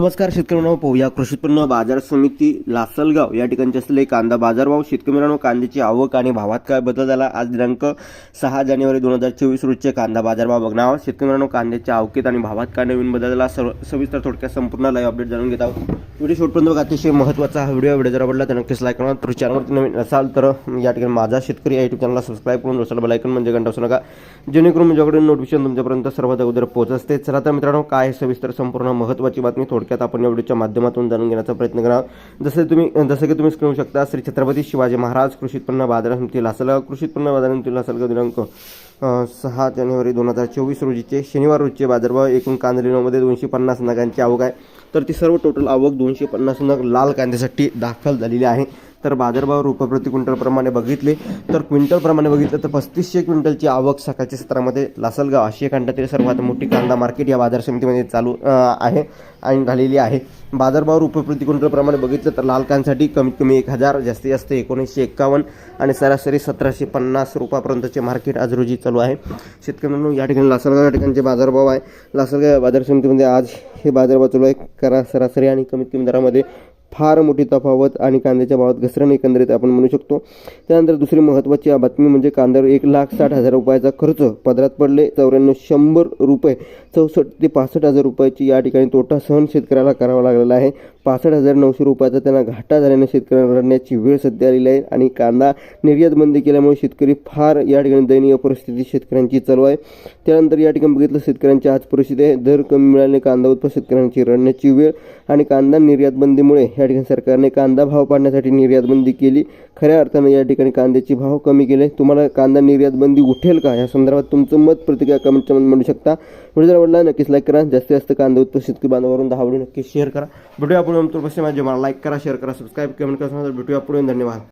नमस्कार शेतकरी मित्रांनो पाहूया कृषी उत्पन्न बाजार समिती लासलगाव. या ठिकाणचे असलेले कांदा बाजारभाव शेतकरी मित्रांनो कांद्याची आवक आणि भावात काय बदल झाला? आज दिनांक सहा जानेवारी दोन हजार चोवीस रोजचे कांदा बाजारभाव बघणार आहोत. शेतकरी मित्रांनो कांद्याच्या आवकेत आणि भावात काय नवीन बदल झाला? सर्व सविस्तर थोडक्यात संपूर्ण लाईव्ह अपडेट जाणून घेत आहोत. व्हिडिओ शेवटपर्यंत बघा अतिशय महत्त्वाचा हा व्हिडिओ व्हिडिओ जर आवडला तर नक्कीच लाईक करा. तर चॅनलवरती नवीन असाल तर या ठिकाणी माझा शेतकरी या यूट्यूब चॅनलला सबस्क्राईब करून दुसरा बेलायकन म्हणजे घंटा असू नका. जेणेकरून माझ्याकडे नोटिफिकेशन तुमच्यापर्यंत सर्वात अगोदर पोच असते. चला तर मित्रांनो काय आहे सविस्तर संपूर्ण महत्त्वाची बातमी थोडक्यात आपण या व्हिडिओच्या माध्यमातून जाणून घेण्याचा प्रयत्न करा जसे तुम्ही जसं की तुम्ही स्क्रीन शकता श्री छत्रपती शिवाजी महाराज कृषी उत्पन्न बाजार समिती लासलगाव कृषी उत्पन्न बाजार समिती लासलगाव दिनांक सहा जानेवारी दोन हजार चोवीस रोजीचे शनिवार रोजचे बाजारभाव एकूण कांदे दोनशे पन्नास नगांची आवक आहे. तर ती सर्व टोटल आवक दोनशे पन्नास नग लाल कांद्यासाठी दाखल झालेली आहे. तर बाजारभाव रुपये प्रति क्विंटलप्रमाणे बघितले तर क्विंटलप्रमाणे बघितलं तर पस्तीसशे क्विंटलची आवक सकाळच्या सत्रामध्ये लासलगाव आशिया खंडातील सर्वात मोठी कांदा मार्केट या बाजार समितीमध्ये चालू आहे आणि झालेली आहे. बाजारभाव रुपये प्रति क्विंटलप्रमाणे बघितलं तर लाल कांद्यासाठी कमीत कमी एक हजार जास्तीत जास्त एकोणीसशे एक्कावन्न आणि सरासरी सतराशे पन्नास रुपयापर्यंतचे मार्केट आज रोजी चालू आहे. शेतकऱ्यांना या ठिकाणी लासलगाव या ठिकाणचे बाजारभाव आहे. लासलगाव बाजार समितीमध्ये आज हे बाजारभाव चालू आहे. करा सरासरी आणि कमीत कमी दरामध्ये फार मोठी तफावत आणि कांद्याच्या भावात घसरण एकंदरीत आपण म्हणू शकतो. त्यानंतर दुसरी महत्त्वाची बातमी म्हणजे कांद्यावर एक लाख साठ हजार रुपयाचा खर्च. पदरात पडले चौऱ्याण्णव शंभर रुपये. चौसष्ट ते पासष्ट हजार रुपयाची या ठिकाणी तोटा सहन शेतकऱ्याला करावा लागलेला आहे. पासष्ट हजार नऊशे रुपयाचा त्यांना घाटा झाल्याने शेतकऱ्यांना रडण्याची वेळ सध्या आलेली आहे आणि कांदा निर्यात बंदी केल्यामुळे शेतकरी फार या ठिकाणी दयनीय परिस्थिती शेतकऱ्यांची चालू आहे. त्यानंतर या ठिकाणी बघितलं शेतकऱ्यांची आज परिस्थिती आहे. दर कमी मिळाल्याने कांदा उत्पन्न शेतकऱ्यांची रडण्याची वेळ आणि कांदा निर्यात बंदीमुळे या ठिकाणी सरकारने कांदा भाव पाडण्यासाठी निर्यात बंदी केली. खऱ्या अर्थानं या ठिकाणी कांद्याचे भाव कमी केले. तुम्हाला कांदा निर्यात बंदी उठेल का? या संदर्भात तुमचं मत प्रतिक्रिया कमेंटच्या मध्ये म्हणू शकता. व्हिडिओ जर आवडला नक्कीच लाईक करा. जास्तीत जास्त कांदा उत्पादन शेतकरी बांधवावरून दहा व्हिडिओ नक्कीच शेअर करा. भेटूया पुढे तुमच्या मला लाईक करा शेअर करा. सबस्क्राईब कमेंट करा भेटूया पुढे धन्यवाद